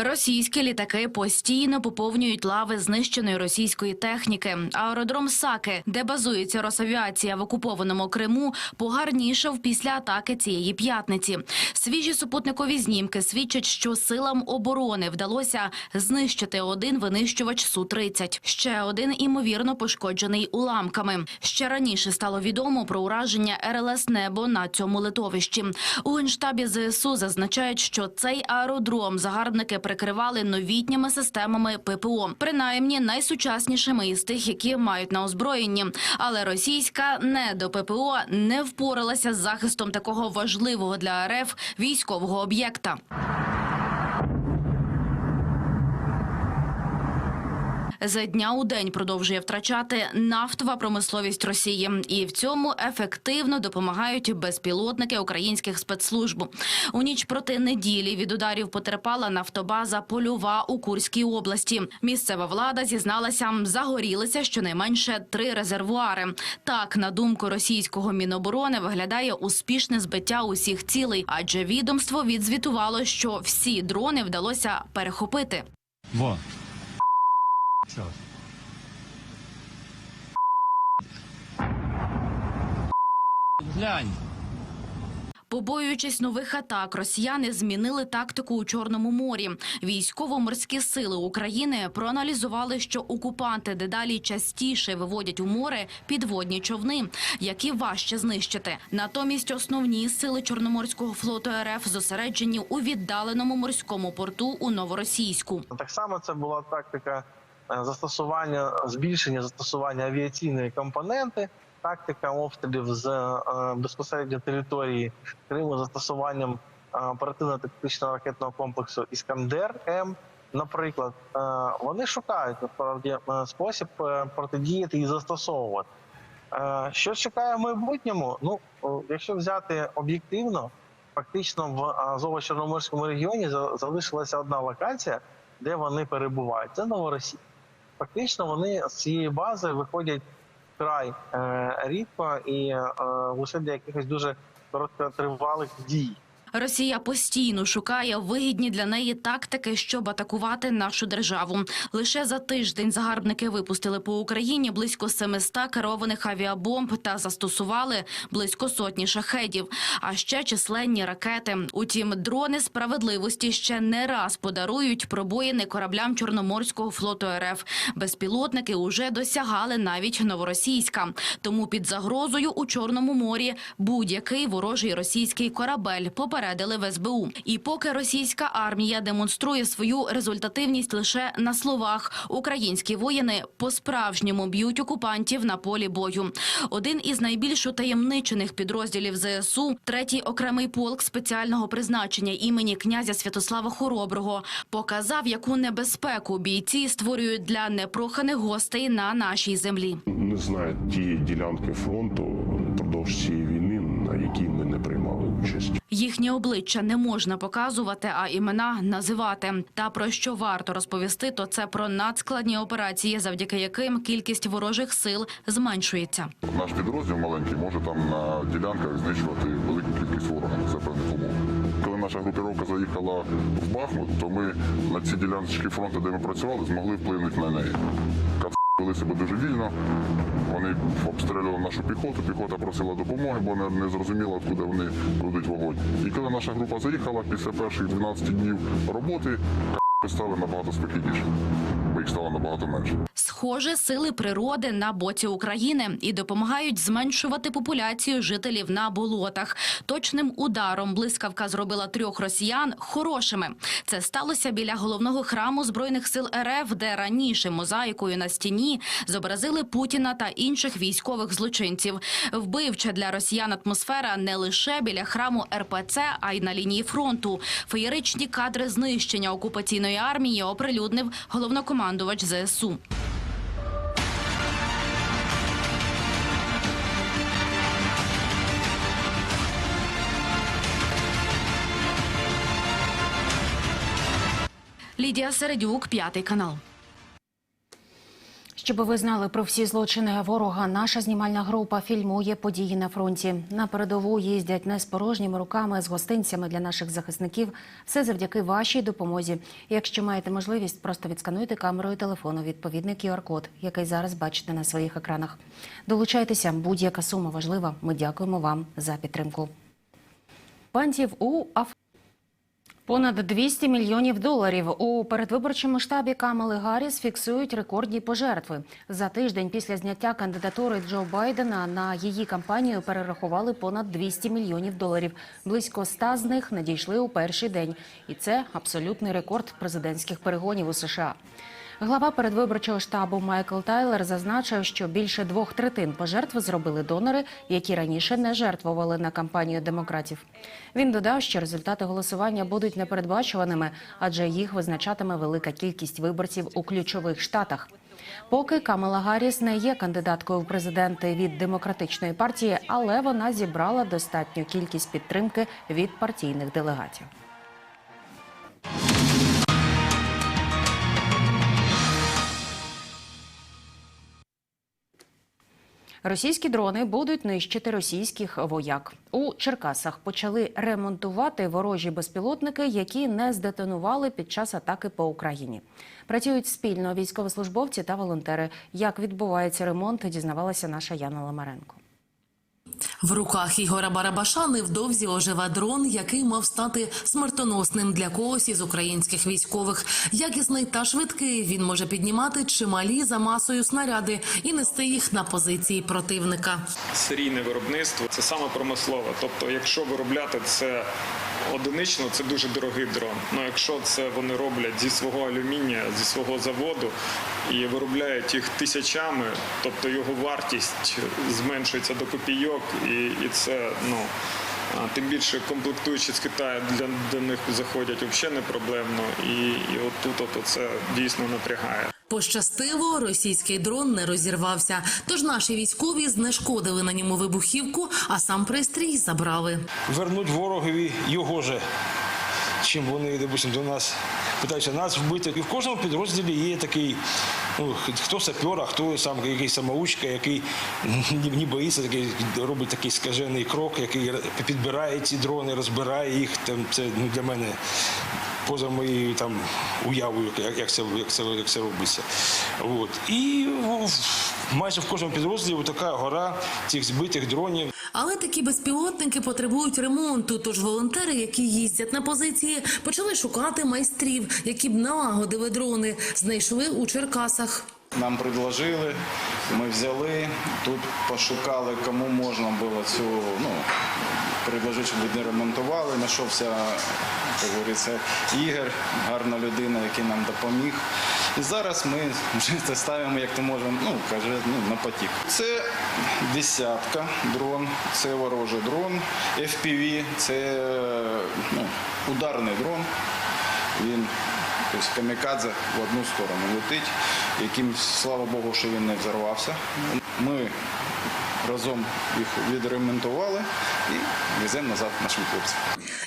Російські літаки постійно поповнюють лави знищеної російської техніки. Аеродром Саки, де базується Росавіація в окупованому Криму, погарнішав після атаки цієї п'ятниці. Свіжі супутникові знімки свідчать, що силам оборони вдалося знищити один винищувач су 30 Ще один імовірно пошкоджений уламками. Ще раніше стало відомо про ураження РЛС небо на цьому литовищі. У генштабі ЗСУ зазначають, що цей аеродром загарбники прикривали новітніми системами ППО, принаймні найсучаснішими із тих, які мають на озброєнні. Але російська не до ППО не впоралася з захистом такого важливого для РФ військового об'єкта. За дня у день продовжує втрачати нафтова промисловість Росії, і в цьому ефективно допомагають безпілотники українських спецслужб. У ніч проти неділі від ударів потерпала нафтобаза Польова у Курській області. Місцева влада зізналася, загорілися щонайменше три резервуари. Так, на думку російського міноборони, виглядає успішне збиття усіх цілей, адже відомство відзвітувало, що всі дрони вдалося перехопити. Во. Глянь. Побоюючись нових атак, росіяни змінили тактику у Чорному морі. Військово-морські сили України проаналізували, що окупанти дедалі частіше виводять у море підводні човни, які важче знищити. Натомість основні сили Чорноморського флоту РФ зосереджені у віддаленому морському порту у Новоросійську. Так само це була тактика застосування збільшення застосування авіаційної компоненти, тактика обстрілів з е, безпосередньо території Криму застосуванням е, оперативно-тактичного ракетного комплексу Іскандер М. Наприклад, Е, вони шукають насправді е, спосіб е, протидіяти і застосовувати. Е, Що чекає в майбутньому? Ну, якщо взяти об'єктивно, фактично в Азово-Чорноморському регіоні за- залишилася одна локація, де вони перебувають. Це Новоросія. Фактично, вони з цієї бази виходять вкрай е, рідко і е, лише для якихось дуже короткотривалих дій. Росія постійно шукає вигідні для неї тактики, щоб атакувати нашу державу. Лише за тиждень загарбники випустили по Україні близько 700 керованих авіабомб та застосували близько сотні шахедів, а ще численні ракети. Утім, дрони справедливості ще не раз подарують пробоїни кораблям Чорноморського флоту РФ. Безпілотники уже досягали навіть новоросійська. Тому під загрозою у Чорному морі будь-який ворожий російський корабель попередили в СБУ. І поки російська армія демонструє свою результативність лише на словах, українські воїни по-справжньому б'ють окупантів на полі бою. Один із найбільш утаємничених підрозділів ЗСУ, третій окремий полк спеціального призначення імені князя Святослава Хороброго, показав, яку небезпеку бійці створюють для непроханих гостей на нашій землі. не знають ті ділянки фронту впродовж цієї війни, якій ми не приймали участь. Їхні обличчя не можна показувати, а імена називати. Та про що варто розповісти, то це про надскладні операції, завдяки яким кількість ворожих сил зменшується. Наш підрозділ маленький може там на ділянках знищувати велику кількість ворога за певних умов. Коли наша групіровка заїхала в Бахмут, то ми на ці діляночки фронту, де ми працювали, змогли вплинути на неї. Кацапи себе дуже вільно. Вони обстрілювали нашу піхоту, піхота просила допомоги, бо не, зрозуміла, куди вони ведуть вогонь. І коли наша група заїхала, після перших 12 днів роботи, стали набагато спокійніше, бо їх стало набагато менше. Схоже, сили природи на боці України і допомагають зменшувати популяцію жителів на болотах. Точним ударом блискавка зробила трьох росіян хорошими. Це сталося біля головного храму збройних сил РФ, де раніше мозаїкою на стіні зобразили Путіна та інших військових злочинців. Вбивча для росіян атмосфера не лише біля храму РПЦ, а й на лінії фронту. Феєричні кадри знищення окупаційної армії оприлюднив головнокомандувач ЗСУ. Лідія Середюк, п'ятий канал. Щоб ви знали про всі злочини ворога, наша знімальна група фільмує події на фронті. На передову їздять не з порожніми руками, з гостинцями для наших захисників. Все завдяки вашій допомозі. Якщо маєте можливість, просто відскануйте камерою телефону відповідний QR-код, який зараз бачите на своїх екранах. Долучайтеся, будь-яка сума важлива. Ми дякуємо вам за підтримку. Пантів у Аф... Понад 200 мільйонів доларів у передвиборчому штабі Камали Гарріс фіксують рекордні пожертви. За тиждень після зняття кандидатури Джо Байдена на її кампанію перерахували понад 200 мільйонів доларів. Близько 100 з них надійшли у перший день, і це абсолютний рекорд президентських перегонів у США. Глава передвиборчого штабу Майкл Тайлер зазначив, що більше двох третин пожертв зробили донори, які раніше не жертвували на кампанію демократів. Він додав, що результати голосування будуть непередбачуваними, адже їх визначатиме велика кількість виборців у ключових штатах. Поки Камала Гарріс не є кандидаткою в президенти від демократичної партії, але вона зібрала достатню кількість підтримки від партійних делегатів. Російські дрони будуть нищити російських вояк. У Черкасах почали ремонтувати ворожі безпілотники, які не здетонували під час атаки по Україні. Працюють спільно військовослужбовці та волонтери. Як відбувається ремонт, дізнавалася наша Яна Ламаренко. В руках Ігора Барабаша невдовзі оживе дрон, який мав стати смертоносним для когось із українських військових. Якісний та швидкий він може піднімати чималі за масою снаряди і нести їх на позиції противника. серійне виробництво це саме промислове. Тобто, якщо виробляти це одинично, це дуже дорогий дрон. Ну якщо це вони роблять зі свого алюмінія, зі свого заводу і виробляють їх тисячами, тобто його вартість зменшується до копійок, і, і це ну. Тим більше комплектуючі з Китаю для, для них заходять взагалі не проблемно, і, і от тут от це дійсно напрягає. Пощастиво, російський дрон не розірвався. Тож наші військові знешкодили на ньому вибухівку, а сам пристрій забрали. вернуть ворогові його же, чим вони, допустим, до нас питаються нас вбити. І в кожному підрозділі є такий, ну, хто сапер, а хто сам якийсь самоучка, який не, боїться, такий, робить такий скажений крок, який підбирає ці дрони, розбирає їх. Там, це ну, для мене поза моєю там уявою, як, як, це, як, це, як це робиться. От. І майже в кожному підрозділі така гора цих збитих дронів. Але такі безпілотники потребують ремонту. Тож волонтери, які їздять на позиції, почали шукати майстрів, які б налагодили дрони. Знайшли у Черкасах. Нам предложили, ми взяли, тут пошукали, кому можна було цю, ну, предложити, щоб вони ремонтували. Знайшовся, як говориться, Ігор, гарна людина, який нам допоміг. І зараз ми вже це ставимо, як то можемо, ну, каже, ну, на потік. Це десятка дрон, це ворожий дрон, FPV, це ну, ударний дрон. Він тобто камікадзе в одну сторону летить, яким, слава Богу, що він не взорвався. Ми разом їх відремонтували і веземо назад нашим хлопцям.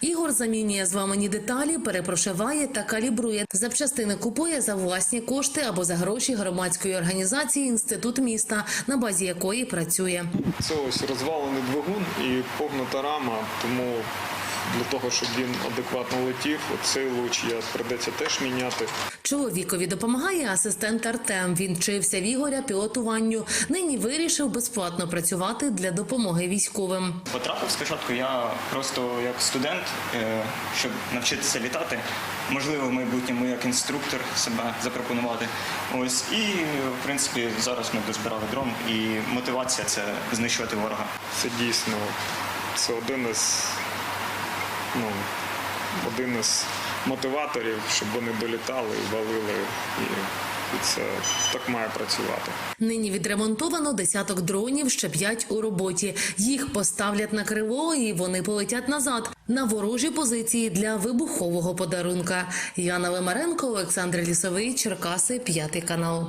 Ігор замінює зламані деталі, перепрошиває та калібрує. Запчастини купує за власні кошти або за гроші громадської організації Інститут міста, на базі якої працює. Це ось розвалений двигун і погнута рама, тому для того, щоб він адекватно летів, цей луч я придеться теж міняти. Чоловікові допомагає асистент Артем. Він вчився в Ігоря пілотуванню. Нині вирішив безплатно працювати для допомоги військовим. Потрапив спочатку я просто як студент, е, щоб навчитися літати. Можливо, в майбутньому як інструктор себе запропонувати. Ось і в принципі зараз ми дозбирали дрон, і мотивація це знищувати ворога. Це дійсно це один із ну, один із мотиваторів, щоб вони долітали і валили. І, це так має працювати. Нині відремонтовано десяток дронів, ще п'ять у роботі. Їх поставлять на криво і вони полетять назад на ворожі позиції для вибухового подарунка. Яна Лимаренко, Олександр Лісовий, Черкаси, п'ятий канал.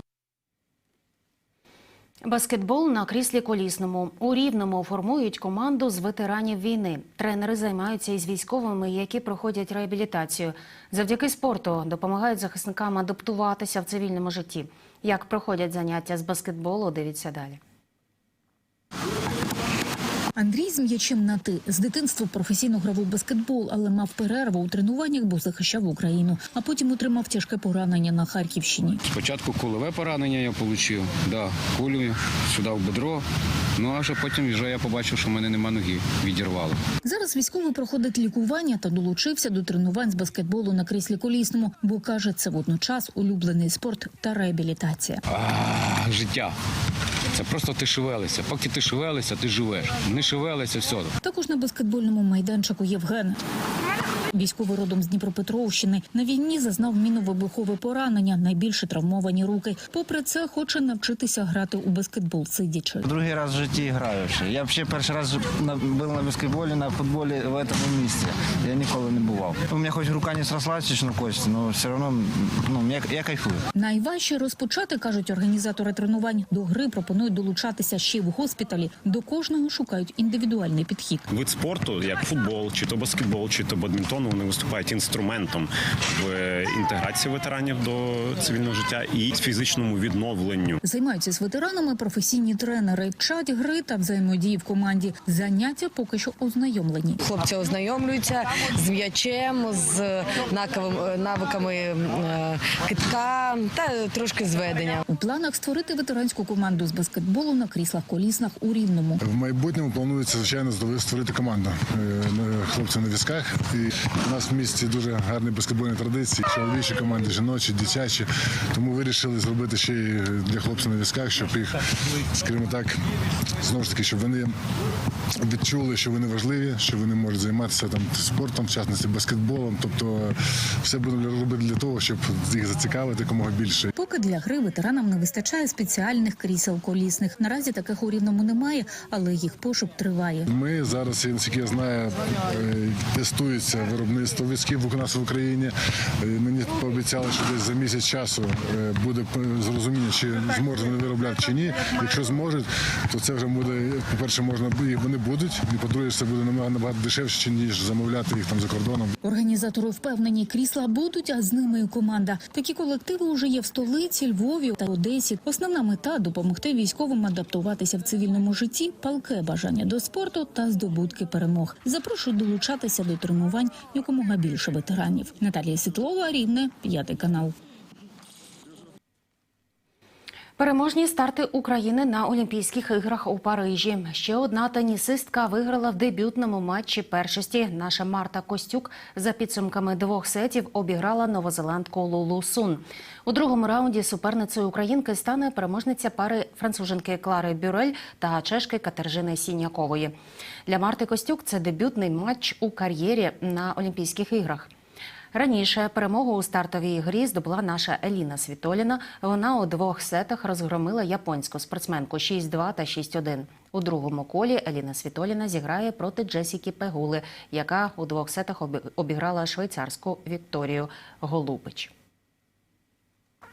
Баскетбол на кріслі колісному. У Рівному формують команду з ветеранів війни. Тренери займаються із військовими, які проходять реабілітацію. Завдяки спорту допомагають захисникам адаптуватися в цивільному житті. Як проходять заняття з баскетболу, дивіться далі. Андрій з м'ячем на ти з дитинства професійно грав у баскетбол, але мав перерву у тренуваннях, бо захищав Україну. А потім отримав тяжке поранення на Харківщині. Спочатку кулове поранення я отримав, да, кулю сюди в бедро. Ну а вже потім вже я побачив, що в мене нема ноги, відірвало. Зараз військовий проходить лікування та долучився до тренувань з баскетболу на кріслі колісному, бо каже, це водночас улюблений спорт та реабілітація. А, життя. Це просто ти шевелися. Поки ти шевелися, ти живеш. Не шевелися, все. Також на баскетбольному майданчику Євген. Військовий родом з Дніпропетровщини на війні зазнав міновибухове поранення, найбільше травмовані руки. Попри це, хоче навчитися грати у баскетбол сидячи. Другий раз в житті граю ще. Я взагалі перший раз був на баскетболі, на футболі в цьому місці. Я ніколи не бував. У мене хоч рука не срослась, чи на кості, але все одно ну, я, я кайфую. Найважче розпочати, кажуть організатори тренувань. До гри пропонують долучатися ще й в госпіталі. До кожного шукають індивідуальний підхід. Вид спорту, як футбол, чи то баскетбол, чи то бадмінтон, вони виступають інструментом в інтеграції ветеранів до цивільного життя і фізичному відновленню. Займаються з ветеранами професійні тренери, вчать гри та взаємодії в команді. Заняття поки що ознайомлені. Хлопці ознайомлюються з м'ячем, з наковим- навиками е, китка та трошки зведення. У планах створити ветеранську команду з баскетболу на кріслах коліснах у Рівному. В майбутньому планується звичайно створити команду е, на- хлопців на візках. І у нас в місті дуже гарні баскетбольні традиції. Чоловічі команди, жіночі, дитячі. Тому вирішили зробити ще й для хлопців на візках, щоб їх, скажімо так, знову ж таки, щоб вони відчули, що вони важливі, що вони можуть займатися там спортом, в частності баскетболом. Тобто все будемо робити для того, щоб їх зацікавити якомога більше. Поки для гри ветеранам не вистачає спеціальних крісел колісних. Наразі таких у рівному немає, але їх пошук триває. Ми зараз, наскільки я знаю, е, тестується виробництво візків у нас в Україні. Е, Мені пообіцяли, що десь за місяць часу е, буде зрозуміння, чи зможуть вони виробляти чи ні. Якщо зможуть, то це вже буде, по-перше, можна і вони будуть. І по-друге, це буде набагато дешевше, ніж замовляти їх там за кордоном. Організатори впевнені, крісла будуть, а з ними і команда. Такі колективи вже є в столиці, Львові та Одесі. Основна мета допомогти військовим адаптуватися в цивільному житті, палке бажання до спорту та здобутки перемог. Запрошую долучатися до тренувань якомога більше ветеранів. Наталія Світлова, Рівне, п'ятий канал. Переможні старти України на Олімпійських іграх у Парижі. Ще одна тенісистка виграла в дебютному матчі першості. Наша Марта Костюк за підсумками двох сетів обіграла новозеландку Лулу Сун. У другому раунді суперницею українки стане переможниця пари француженки Клари Бюрель та чешки Катержини Сінякової. Для Марти Костюк це дебютний матч у кар'єрі на Олімпійських іграх. Раніше перемогу у стартовій грі здобула наша Еліна Світоліна. Вона у двох сетах розгромила японську спортсменку 6-2 та 6-1. У другому колі Еліна Світоліна зіграє проти Джесіки Пегули, яка у двох сетах обі- обіграла швейцарську Вікторію Голубич.